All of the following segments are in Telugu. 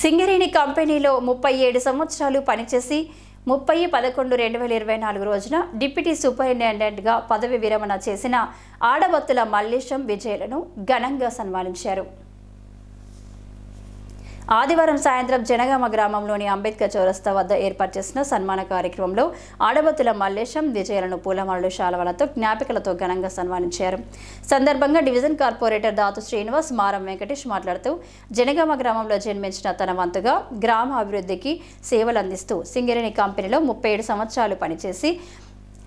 సింగరేణి కంపెనీలో ముప్పై ఏడు సంవత్సరాలు పనిచేసి ముప్పై పదకొండు రెండు వేల ఇరవై నాలుగు రోజున డిప్యూటీ సూపరింటెండెంట్గా పదవి విరమణ చేసిన ఆడబత్తుల మల్లేశం విజయలను ఘనంగా సన్మానించారు. ఆదివారం సాయంత్రం జనగామ గ్రామంలోని అంబేద్కర్ చౌరస్తా వద్ద ఏర్పాటు చేసిన సన్మాన కార్యక్రమంలో ఆడబత్తుల మల్లేశం విజయలను పూలమాలలు శాలవలతో జ్ఞాపికలతో ఘనంగా సన్మానించారు. సందర్భంగా డివిజన్ కార్పొరేటర్ దాతు శ్రీనివాస్ మారం వెంకటేష్ మాట్లాడుతూ జనగామ గ్రామంలో జన్మించిన తన వంతుగా గ్రామ అభివృద్ధికి సేవలు అందిస్తూ సింగరేణి కంపెనీలో ముప్పై ఏడు సంవత్సరాలు పనిచేసి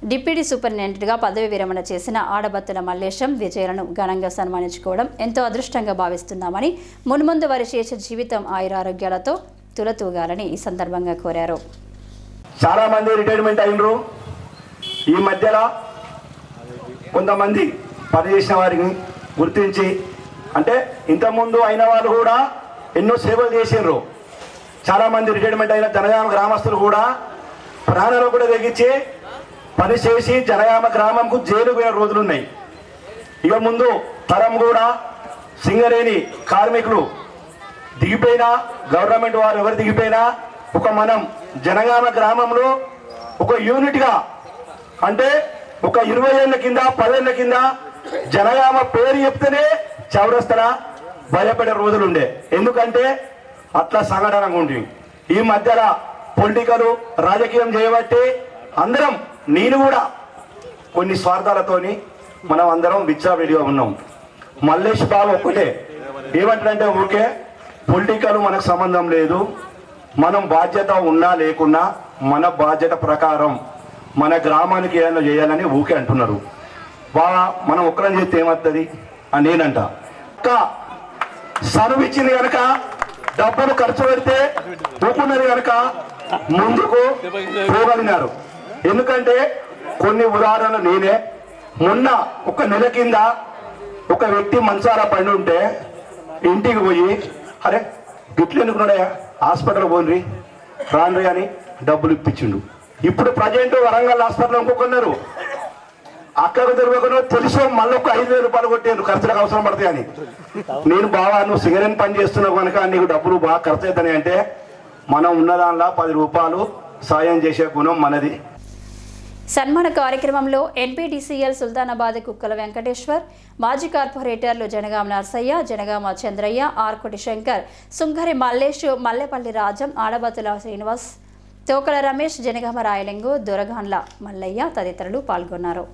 డిప్యూటీ సూపరింటెండెంట్గా పదవి విరమణ చేసిన ఆడబత్తుల మల్లేశం విజయలను ఘనంగా సన్మానించుకోవడం ఎంతో అదృష్టంగా భావిస్తున్నామని మున్ముందు వారి శేష జీవితం ఆయురారోగ్యాలతో తులతూగాలని ఈ సందర్భంగా కోరారు. చాలా మంది రిటైర్మెంట్ అయినరు. ఈ మధ్యలో కొంతమంది పనిచేసిన వారిని గుర్తించి అంటే ఇంతకుముందు అయిన వాళ్ళు కూడా ఎన్నో సేవలు చేసిండ్రు. చాలామంది రిటైర్మెంట్ అయిన జనగామ గ్రామస్తులు కూడా ప్రాణాలు కూడా తెగించి పని చేసి జనగామ గ్రామంకు జైలు పోయిన రోజులున్నాయి. ఇక ముందు తరం కూడా సింగరేణి కార్మికులు దిగిపోయినా గవర్నమెంట్ వారు ఎవరు దిగిపోయినా ఒక మనం జనగామ గ్రామంలో ఒక యూనిట్గా అంటే ఒక ఇరవై ఏళ్ళ కింద పదేళ్ళ కింద జనగామ పేరు చెప్తేనే చౌరస్తన భయపడే రోజులుండే. ఎందుకంటే అట్లా సంఘటనగా ఉంది ఈ మధ్యలో పొలిటికల్ రాజకీయం చేయబట్టి అందరం నేను కూడా కొన్ని స్వార్థాలతోని మనం అందరం విచ్చలవిడిగా ఉన్నాం. మల్లేష్ బాబు ఒక్కటే. ఏమంటాడంటే ఊరికే పొలిటికల్ మనకు సంబంధం లేదు. మనం బాధ్యత ఉన్నా లేకున్నా మన బాధ్యత ప్రకారం మన గ్రామానికి ఏదైనా చేయాలని ఊకే అంటున్నారు. బాగా మనం ఒక్కరం చేస్తే ఏమవుతుంది? అని నేనంట. సర్వ్ ఇచ్చింది కనుక డబ్బులు ఖర్చు పెడితే ఊకున్నది కనుక ముందుకు పోగలిగినారు. ఎందుకంటే కొన్ని ఉదాహరణలు నేనే. మొన్న ఒక నెల కింద ఒక వ్యక్తి మంచాల పడి ఉంటే ఇంటికి పోయి అరే గిట్లు ఎందుకున్నాడయా హాస్పిటల్ పోన్రి రాన్రి అని డబ్బులు ఇప్పించిండు. ఇప్పుడు ప్రజెంట్ వరంగల్ హాస్పిటల్ ఇంకొకన్నారు అక్కడ తిరగకనో తెలుసు మళ్ళీ ఒక ఐదు వేల రూపాయలు కొట్టాను ఖర్చులకు అవసరం పడతాయి అని. నేను బాగా నువ్వు సిగరెట్ పని చేస్తున్నావు కనుక నీకు డబ్బులు బాగా ఖర్చు అవుతాయి అంటే మనం ఉన్న దానిలో పది రూపాయలు సాయం చేసే గుణం మనది. సన్మాన కార్యక్రమంలో ఎన్పీటీసీఎల్ సుల్తానాబాద్ కుక్కల వెంకటేశ్వర్ మాజీ కార్పొరేటర్లు జనగామ నర్సయ్య జనగామ చంద్రయ్య ఆర్కుటి శంకర్ సుంకరి మల్లేష్ మల్లెపల్లి రాజం ఆడబతుల శ్రీనివాస్ తోకల రమేష్ జనగామ రాయలింగు దొరగాన్ల మల్లయ్య తదితరులు పాల్గొన్నారు.